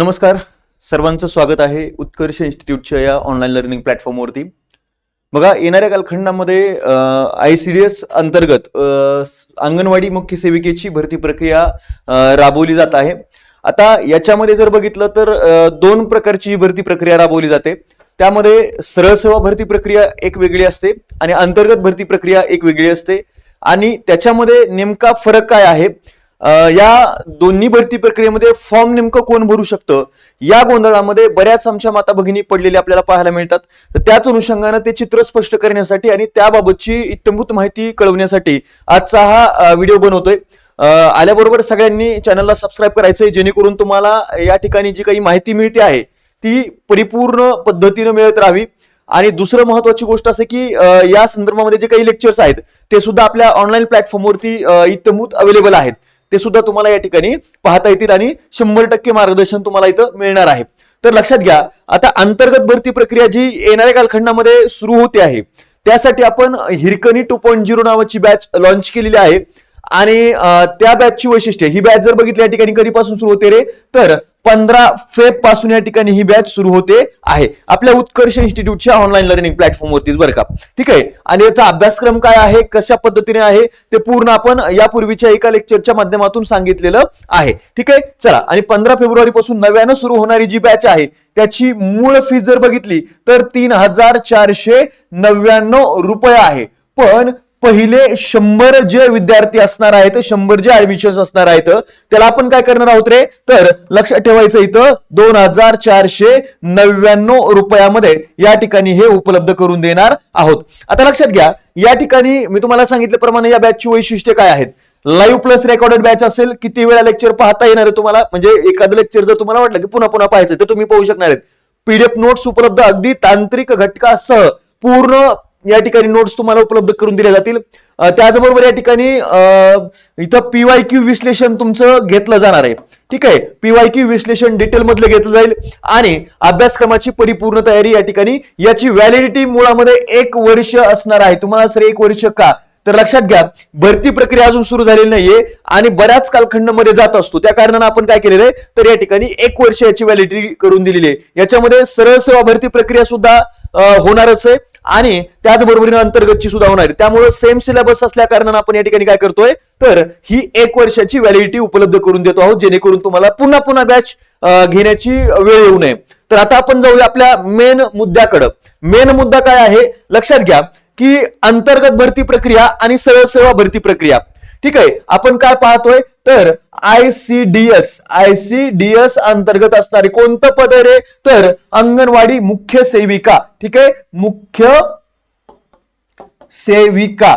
नमस्कार. सर्वांचं स्वागत आहे उत्कर्ष इन्स्टिट्यूटच्या या ऑनलाईन लर्निंग प्लॅटफॉर्मवरती बघा येणाऱ्या कालखंडामध्ये आय सी डी एस अंतर्गत अंगणवाडी मुख्य सेविकेची भरती प्रक्रिया राबवली जात आहे. आता याच्यामध्ये जर बघितलं तर दोन प्रकारची ही भरती प्रक्रिया राबवली जाते. त्यामध्ये सरळ सेवा भरती प्रक्रिया एक वेगळी असते आणि अंतर्गत भरती प्रक्रिया एक वेगळी असते. आणि त्याच्यामध्ये नेमका फरक काय आहे? या दोन्ही भरती प्रक्रियेमध्ये फॉर्म नेमकं कोण भरू शकतं? या गोंधळामध्ये बऱ्याच आमच्या माता भगिनी पडलेल्या आपल्याला पाहायला मिळतात. तर त्याच अनुषंगानं ते चित्र स्पष्ट करण्यासाठी आणि त्याबाबतची इत्यंभूत माहिती कळवण्यासाठी आजचा हा व्हिडिओ बनवतोय. आल्याबरोबर सगळ्यांनी चॅनलला सबस्क्राईब करायचंय जेणेकरून तुम्हाला या ठिकाणी जी काही माहिती मिळते आहे ती परिपूर्ण पद्धतीनं मिळत राहावी. आणि दुसरं महत्वाची गोष्ट असं की या संदर्भामध्ये जे काही लेक्चर्स आहेत ते सुद्धा आपल्या ऑनलाईन प्लॅटफॉर्मवरती अ, इत्तमभूत अवेलेबल आहेत. ते सुद्धा तुम्हाला या ठिकाणी पाहता येतील आणि शंभर टक्के मार्गदर्शन तुम्हाला इथं मिळणार आहे. तर लक्षात घ्या आता अंतर्गत भरती प्रक्रिया जी येणाऱ्या कालखंडामध्ये सुरू होते आहे त्यासाठी आपण हिरकणी टू पॉईंट झिरो नावाची बॅच लॉन्च केलेली आहे. आणि त्या बॅचची वैशिष्ट्य ही बॅच जर बघितली या ठिकाणी कधीपासून सुरू होते रे तर पंधरा फेबपासून या ठिकाणी ही बॅच सुरू होते आहे. आपल्या उत्कर्ष इन्स्टिट्यूटच्या ऑनलाईन लर्निंग प्लॅटफॉर्मवरतीच बरं का. ठीक आहे? आणि याचा अभ्यासक्रम काय आहे? कशा पद्धतीने आहे? ते पूर्ण आपण यापूर्वीच्या एका लेक्चरच्या माध्यमातून सांगितलेलं आहे. ठीक आहे? चला आणि पंधरा फेब्रुवारी पासून नव्यानं सुरू होणारी जी बॅच आहे त्याची मूळ फी जर बघितली तर तीन हजार चारशे नव्याण्णव रुपये आहे. पण पहिले शंभर जे विद्यार्थी असणार आहेत शंभर जे ऍडमिशन असणार आहेत त्याला आपण काय करणार आहोत रे? तर लक्षात ठेवायचं इथं दोन हजार चारशे नव्याण्णव रुपयामध्ये या ठिकाणी हे उपलब्ध करून देणार आहोत. आता लक्षात घ्या या ठिकाणी मी तुम्हाला सांगितल्याप्रमाणे या बॅचची वैशिष्ट्ये काय आहेत? लाईव्ह प्लस रेकॉर्डेड बॅच असेल किती वेळा लेक्चर पाहता येणार आहे तुम्हाला? म्हणजे एखादं लेक्चर जर तुम्हाला वाटलं की पुन्हा पुन्हा पाहायचं तर तुम्ही पाहू शकणार आहेत. पीडीएफ नोट्स उपलब्ध अगदी तांत्रिक घटकासह पूर्ण या ठिकाणी नोट्स तुम्हाला उपलब्ध करून दिल्या जातील. त्याचबरोबर या ठिकाणी इथं पीवाय क्यू विश्लेषण तुमचं घेतलं जाणार आहे. ठीक आहे? पीवाय क्यू विश्लेषण डिटेल मधलं घेतलं जाईल आणि अभ्यासक्रमाची परिपूर्ण तयारी या ठिकाणी याची व्हॅलिडिटी मुळामध्ये एक वर्ष असणार आहे. तुम्हाला सर एक वर्ष का? तर लक्षात घ्या भरती प्रक्रिया अजून सुरू झालेली नाहीये आणि बऱ्याच कालखंडामध्ये जात असतो. त्या कारणानं आपण काय केलेलं आहे? तर या ठिकाणी एक वर्ष याची व्हॅलिडिटी करून दिलेली आहे. याच्यामध्ये सरळ सेवा भरती प्रक्रिया सुद्धा होणारच आहे. आणि त्याचबरोबरीने अंतर्गतची सुद्धा होणार आहे. त्यामुळे सेम सिलेबस असल्या कारणानं आपण या ठिकाणी काय करतोय? तर ही एक वर्षाची व्हॅलिडिटी उपलब्ध करून देतो आहोत जेणेकरून तुम्हाला पुन्हा पुन्हा बॅच घेण्याची वेळ येऊ नये. तर आता आपण जाऊया आपल्या मेन मुद्द्याकडं. मेन मुद्दा काय आहे? लक्षात घ्या की अंतर्गत भरती प्रक्रिया आणि सरळ सेवा भरती प्रक्रिया. ठीक? आहे आपण काय पाहतोय? तर I C D S I C D S अंतर्गत असणारे कोणतं पद रे? तर अंगणवाडी मुख्य सेविका ठीक? आहे मुख्य सेविका.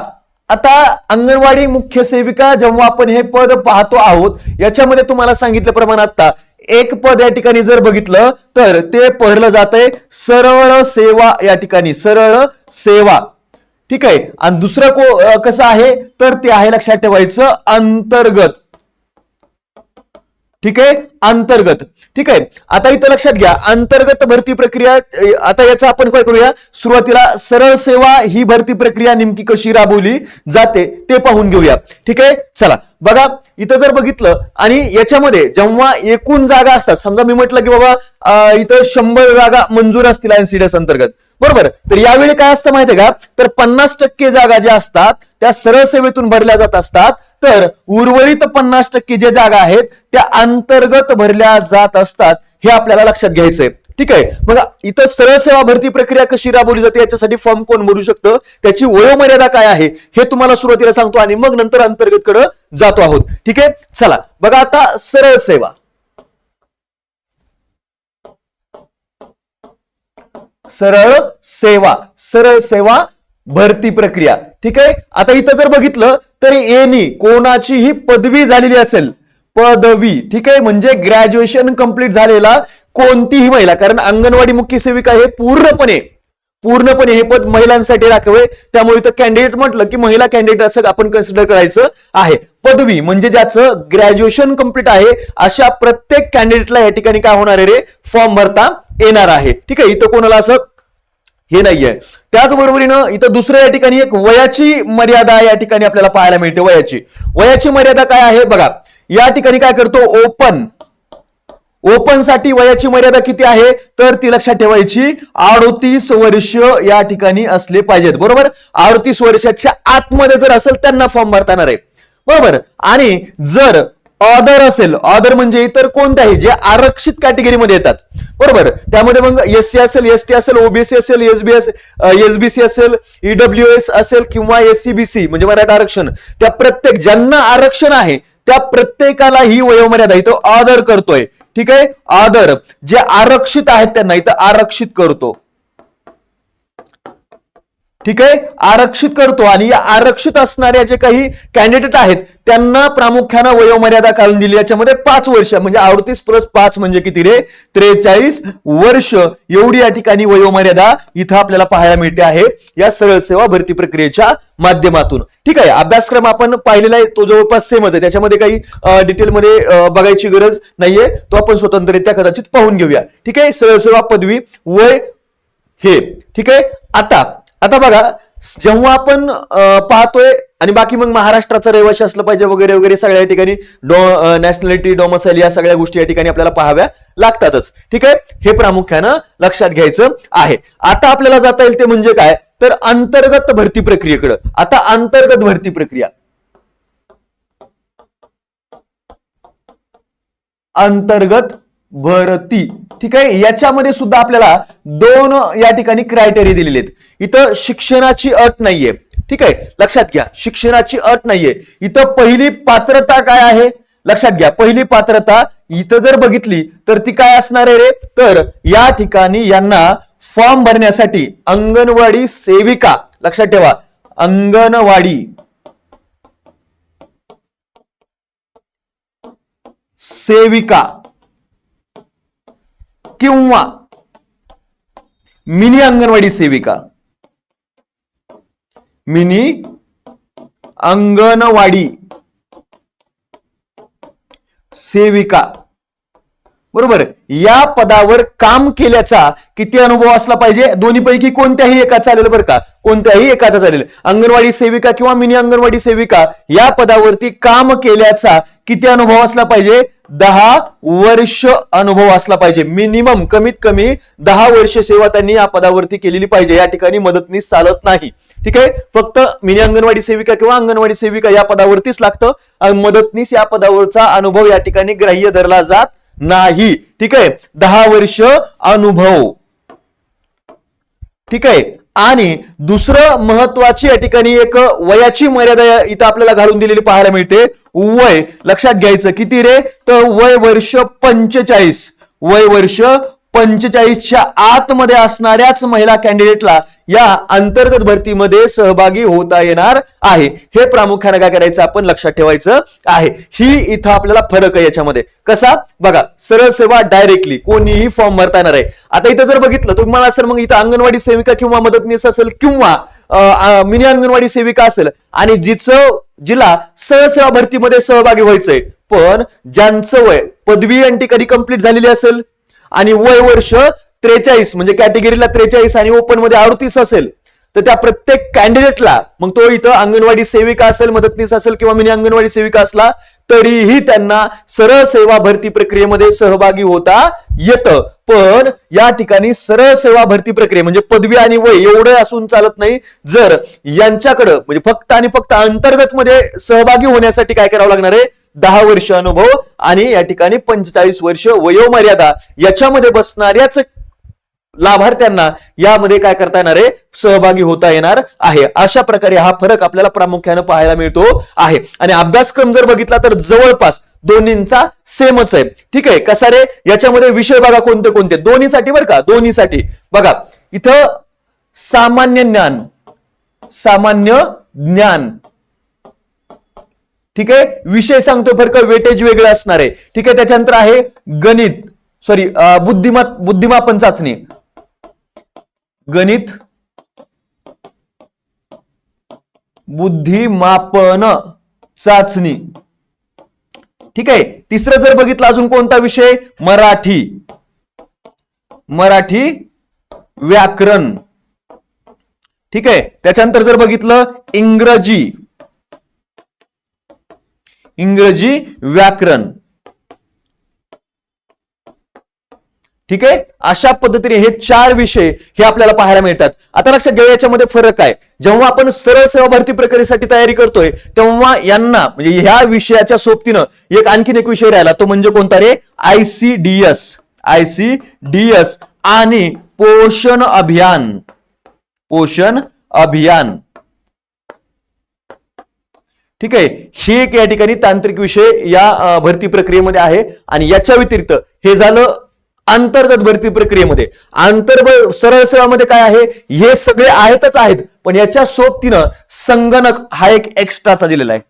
आता अंगणवाडी मुख्य सेविका जेव्हा आपण हे पद पाहतो आहोत याच्यामध्ये तुम्हाला सांगितल्याप्रमाणे आता एक पद या ठिकाणी जर बघितलं तर ते पडलं जात आहे सरळ सेवा या ठिकाणी. सरळ सेवा. ठीक आहे. आणि दुसरं को कसं आहे? तर ते आहे लक्षात ठेवायचं अंतर्गत. ठीक आहे? अंतर्गत. ठीक आहे? आता इथं लक्षात घ्या. अंतर्गत भरती प्रक्रिया आता याचा आपण काय करूया? सुरुवातीला सरळ सेवा ही भरती प्रक्रिया नेमकी कशी राबवली जाते ते पाहून घेऊया. ठीक आहे? चला. बघा इथं जर बघितलं आणि याच्यामध्ये जेव्हा एकूण जागा असतात समजा मी म्हटलं की बाबा इथं शंभर जागा मंजूर असतील एनसीडीएस अंतर्गत. बरोबर. तर यावेळी काय असतं माहितीये का? तर पन्नास टक्के जागा ज्या असतात त्या सरळ सेवेतून भरल्या जात असतात. तर उर्वरित पन्नास टक्के ज्या जागा आहेत त्या अंतर्गत भरल्या जात असतात हे आपल्याला लक्षात घ्यायचंय. ठीक आहे? मग इथं सरळ सेवा भरती प्रक्रिया कशी राबवली जाते याच्यासाठी फॉर्म कोण भरू शकतं? त्याची वयोमर्यादा काय आहे हे तुम्हाला सुरुवातीला सांगतो आणि मग नंतर अंतर्गतकडे जातो आहोत. ठीक आहे? चला बघा आता सरळ सेवा. सरळ सेवा सरळ सेवा भरती प्रक्रिया. ठीक आहे? आता इथं जर बघितलं तर एनी कोणाचीही पदवी झालेली असेल पदवी ठीक आहे? म्हणजे ग्रॅज्युएशन कंप्लीट झालेला कोणतीही महिला कारण अंगणवाडी मुख्य सेविका हे पूर्णपणे पूर्णपणे हे पद महिलांसाठी राखावे. त्यामुळे इथं कॅन्डिडेट म्हटलं की महिला कॅन्डिडेट असं आपण कन्सिडर करायचं आहे. पदवी म्हणजे ज्याचं ग्रॅज्युएशन कंप्लीट आहे अशा प्रत्येक कॅन्डिडेटला या ठिकाणी काय होणार आहे रे? फॉर्म भरता येणार आहे. ठीक आहे इथं कोणाला असं हे नाहीये. त्याचबरोबरीनं इथं दुसऱ्या या ठिकाणी एक वयाची मर्यादा या ठिकाणी आपल्याला पाहायला मिळते वयाची. वयाची मर्यादा काय आहे? बघा या ठिकाणी काय करतो? ओपन. ओपनसाठी वयाची मर्यादा किती आहे? तर ती लक्षात ठेवायची अडतीस वर्ष या ठिकाणी असले पाहिजेत. बरोबर? अडतीस वर्षाच्या आतमध्ये जर असेल त्यांना फॉर्म भरता येणार आहे. बरोबर? आणि जर ऑदर असेल. ऑदर म्हणजे इतर कोणत्याही जे आरक्षित कॅटेगरीमध्ये येतात. बरोबर? त्यामध्ये मग एस सी असेल एस टी असेल ओबीसी असेल एसबी एसबीसी असेल ईडब्ल्यू एस असेल किंवा एससीबीसी म्हणजे मराठा आरक्षण. त्या प्रत्येक ज्यांना आरक्षण आहे त्या प्रत्येकाला ही वयोमर्यादा इथं ऑदर करतोय. ठीक आहे? आदर जे आरक्षित आहेत त्यांना इथं आरक्षित करतो. ठीक आहे? आरक्षित करतो आणि या आरक्षित असणाऱ्या जे काही कॅन्डिडेट आहेत त्यांना प्रामुख्यानं वयोमर्यादा काढून दिली. याच्यामध्ये पाच वर्ष म्हणजे अडतीस प्लस पाच म्हणजे किती रे? त्रेचाळीस वर्ष. एवढी या ठिकाणी वयोमर्यादा इथं आपल्याला पाहायला मिळते आहे. या सरळ सेवा भरती प्रक्रियेच्या माध्यमातून. ठीक आहे? अभ्यासक्रम आपण पाहिलेला आहे तो जवळपास सेमच आहे. त्याच्यामध्ये काही डिटेलमध्ये बघायची गरज नाहीये. तो आपण स्वतंत्ररित्या कदाचित पाहून घेऊया. ठीक आहे? सरळ सेवा पदवी वय हे. ठीक आहे? आता आता बघा जेव्हा आपण पाहतोय आणि बाकी मग महाराष्ट्राचा रहिवासी असलं पाहिजे वगैरे वगैरे सगळ्या ठिकाणी डो नॅशनॅलिटी डोमसाईल या सगळ्या गोष्टी या ठिकाणी आपल्याला पाहाव्या लागतातच. ठीक आहे? हे प्रामुख्यानं लक्षात घ्यायचं आहे. आता आपल्याला जाता येईल ते म्हणजे काय? तर अंतर्गत भरती प्रक्रियेकडे. आता अंतर्गत भरती प्रक्रिया. अंतर्गत भरती ठीक आहे? याच्यामध्ये सुद्धा आपल्याला दोन या ठिकाणी क्रायटेरिया दिलेले आहेत. इथं शिक्षणाची अट नाहीये. ठीक आहे? लक्षात घ्या. शिक्षणाची अट नाहीये. इथं पहिली पात्रता काय आहे? लक्षात घ्या. पहिली पात्रता इथं जर बघितली तर ती काय असणार आहे रे? तर या ठिकाणी यांना फॉर्म भरण्यासाठी अंगणवाडी सेविका लक्षात ठेवा अंगणवाडी सेविका किंवा मिनी अंगणवाडी सेविका मिनी अंगणवाडी सेविका बरोबर. या पदावर काम केल्याचा किती अनुभव असला पाहिजे? दोन्हीपैकी कोणत्याही एका चालेल बरं का? कोणत्याही एकाचा चालेल. अंगणवाडी सेविका किंवा मिनी अंगणवाडी सेविका या पदावरती काम केल्याचा किती अनुभव असला पाहिजे? दहा वर्ष अनुभव असला पाहिजे. मिनिमम कमीत कमी दहा वर्ष सेवा त्यांनी या पदावरती केलेली पाहिजे. या ठिकाणी मदतनीस चालत नाही. ठीक आहे? फक्त मिनी अंगणवाडी सेविका किंवा अंगणवाडी सेविका या पदावरतीच लागतं. मदतनीस या पदावरचा अनुभव या ठिकाणी ग्राह्य धरला जात नाही. ठीक आहे? दहा वर्ष अनुभव. ठीक आहे? आणि दुसरं महत्वाची या ठिकाणी एक वयाची मर्यादा इथं आपल्याला घालून दिलेली पाहायला मिळते. वय. लक्षात घ्यायचं किती रे? तर वय वर्ष पंचेचाळीस. वय वर्ष पंचेचाळीसच्या आतमध्ये असणाऱ्याच महिला कॅन्डिडेटला या अंतर्गत भरतीमध्ये सहभागी होता येणार आहे. हे प्रामुख्याने काय करायचं आपण लक्षात ठेवायचं आहे. ही इथं आपल्याला फरक आहे याच्यामध्ये. कसा? बघा सरळ सेवा डायरेक्टली कोणीही फॉर्म भरता येणार आहे. आता इथं जर बघितलं तुम्हाला असेल मग इथं अंगणवाडी सेविका किंवा मदतनीस असेल किंवा मिनी अंगणवाडी सेविका असेल आणि जिचं जिला सहसेवा भरतीमध्ये सहभागी व्हायचंय पण ज्यांचं वय पदवी आणि ती कधी कंप्लीट झालेली असेल? आणि वय वर्ष त्रेचाळीस म्हणजे कॅटेगरीला त्रेचाळीस आणि ओपनमध्ये अडतीस असेल तर त्या प्रत्येक कॅन्डिडेटला मग तो इथं अंगणवाडी सेविका असेल मदतनीस असेल किंवा मिनी अंगणवाडी सेविका असला तरीही त्यांना सरळ सेवा भरती प्रक्रियेमध्ये सहभागी होता येतं. पण या ठिकाणी सरळ सेवा भरती प्रक्रिया म्हणजे पदवी आणि वय एवढं असून चालत नाही जर यांच्याकडं म्हणजे फक्त आणि फक्त अंतर्गत मध्ये सहभागी होण्यासाठी काय करावं लागणार आहे? दहा वर्ष अनुभव आणि या ठिकाणी पंचेचाळीस वर्ष वयोमर्यादा याच्यामध्ये बसणाऱ्याच लाभार्थ्यांना यामध्ये काय करता येणार आहे? सहभागी होता येणार आहे. अशा प्रकारे हा फरक आपल्याला प्रामुख्यानं पाहायला मिळतो आहे. आणि अभ्यासक्रम जर बघितला तर जवळपास दोन्हींचा सेमच आहे. ठीक आहे? कसा रे? याच्यामध्ये विषय बघा कोणते कोणते. दोन्हीसाठी बरं का? दोन्हीसाठी. बघा इथं सामान्य ज्ञान. सामान्य ज्ञान. ठीक आहे? विषय सांगतो फरक वेटेज वेगळं असणार आहे. ठीक आहे? त्याच्यानंतर आहे गणित. सॉरी बुद्धिमत बुद्धिमापन चाचणी. गणित. बुद्धिमापन चाचणी. ठीक आहे? तिसरं जर बघितलं अजून कोणता विषय? मराठी. मराठी व्याकरण. ठीक आहे? त्याच्यानंतर जर बघितलं इंग्रजी. इंग्रजी व्याकरण. ठीक आहे? अशा पद्धतीने हे चार विषय हे आपल्याला पाहायला मिळतात. आता लक्षात घ्या याच्यामध्ये फरक आहे. जेव्हा आपण सरळ सेवा भरती प्रक्रियेसाठी तयारी करतोय तेव्हा यांना म्हणजे ह्या विषयाच्या सोबतीनं एक आणखीन एक विषय राहिला. तो म्हणजे कोणता रे? आयसीडीएस आयसीडीएस आणि पोषण अभियान. पोषण अभियान. ठीक आहे? हे एक या ठिकाणी तांत्रिक विषय या भरती प्रक्रियेमध्ये आहे आणि याच्या व्यतिरिक्त हे झालं अंतर्गत भरती प्रक्रियेमध्ये. अंतर्गत सरळ सेवामध्ये काय आहे? हे सगळे आहेतच आहेत पण याच्या सोबतीनं संगणक हा एक एक्स्ट्राचा दिलेला आहे.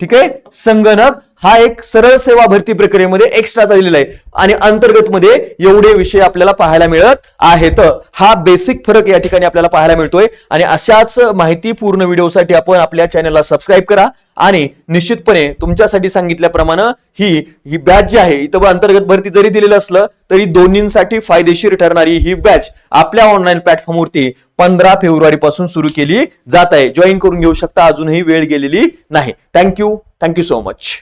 ठीक आहे? संगणक हा एक सरळ सेवा भरती प्रक्रियेमध्ये एक्स्ट्राचा दिलेला आहे. आणि अंतर्गत मध्ये एवढे विषय आपल्याला पाहायला मिळत आहेत. हा बेसिक फरक या ठिकाणी आपल्याला पाहायला मिळतोय. आणि अशाच माहितीपूर्ण व्हिडिओसाठी आपण आपल्या चॅनलला सबस्क्राईब करा. आणि निश्चितपणे तुमच्यासाठी सांगितल्याप्रमाणे ही ही बॅच जी आहे इथं अंतर्गत भरती जरी दिलेलं असलं तरी दोन्हींसाठी फायदेशीर ठरणारी ही बॅच आपल्या ऑनलाईन प्लॅटफॉर्मवरती पंधरा फेब्रुवारी पासून सुरू केली जात आहे. जॉईन करून घेऊ शकता. अजूनही वेळ गेलेली नाही. Thank you thank you so much